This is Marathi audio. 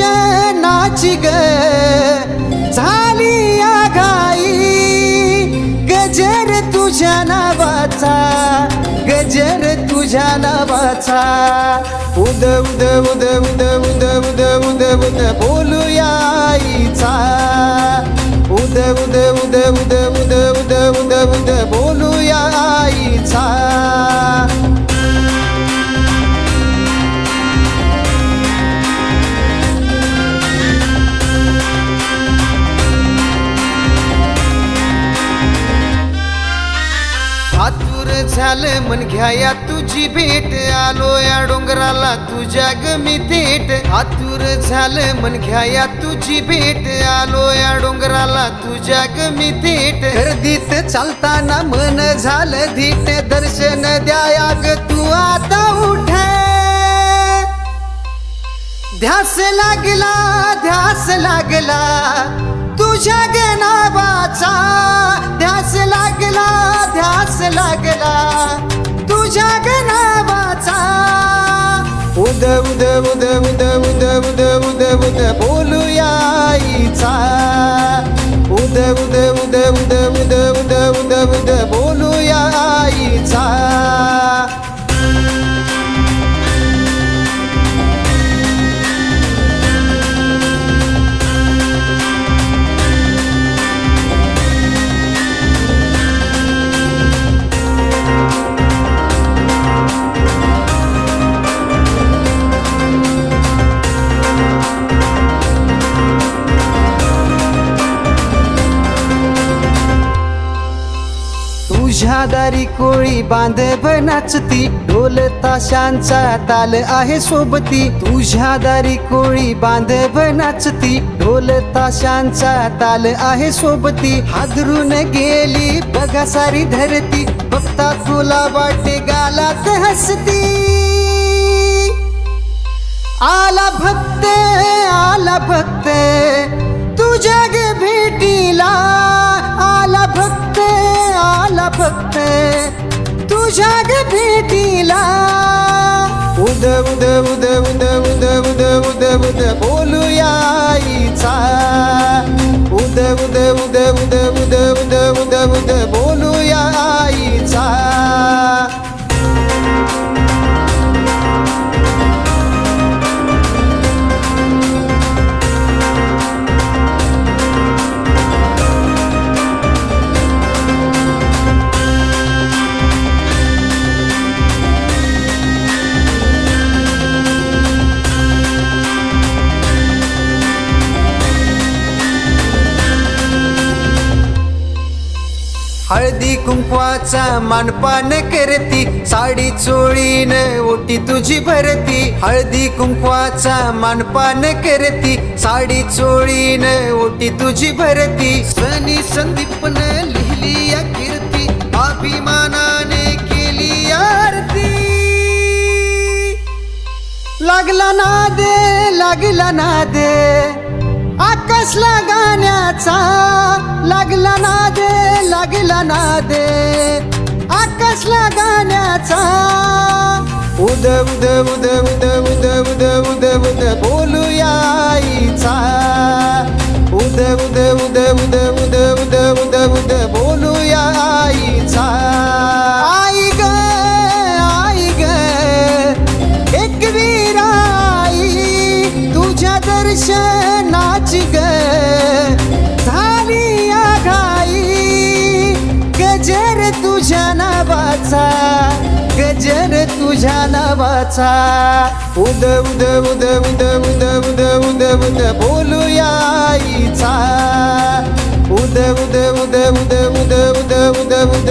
दर्शनाची ग झाली आघाई गजर तुझ्या नावाचा गजर तुझ्या नावाचा उद उद उद उद उद उद उद उद बोलूया आईचा उद उद उद उद उद झालं मन घ्याया तुझी भेट. आलो या डोंगराला तुझ्या गमी थेट. आतुर झालं मन घ्याया तुझी भेट. आलो या डोंगराला तुझ्या गमी थेट. गर्दीत चालताना मन झालं धीट. दर्शन द्या ग तू आता उठ. ध्यास लागला ध्यास लागला तुझ्या ग नावाचा ध्यास लागला ध्यास लागला तुझ्या ग नावाचा उद उद उद उद उद उद उद उद बोलूया आईचा उद उद उद उद उद उद उद उद तुझ्या कोळी बांधव नाचती. ढोल ताशांचा ताल आहे सोबती. तुझ्या दारी कोळी बांधव नाचती. ढोल ताशांचा ताल आहे सोबती. हादरून गेली बघा सारी धरती. बघता तुला वाटे गालात हसती. आला भक्त आला भक्त. फक्त तुझ्या ग भेटीला उद उद उद उद उद उद उद उद बोलूया आईचा. उद उद उद उद हळदी कुंकवाचा मानपान करती साडी चोळीन ओटी तुझी भरती. हळदी कुंकवाचा मानपान करती साडी चोळीन ओटी तुझी भरती. सनी संदीपन लिहिली या कीर्ती अभिमानाने केली आरती. लागला ना दे लागला ना दे बसला गाण्याचा लागला ना दे लागला ना दे आकाशला गाण्याचा उद उद उद उद उद उद उद उद बोलूया आईचा उद उद उद उद उद दर्शनाची ग झाली आघाई गजर तुझ्या नावाचा गजर तुझ्या नावाचा उद उद उद उद उद उद उद उद बोलूया आईचा उद उद उद उद उद उद उद उद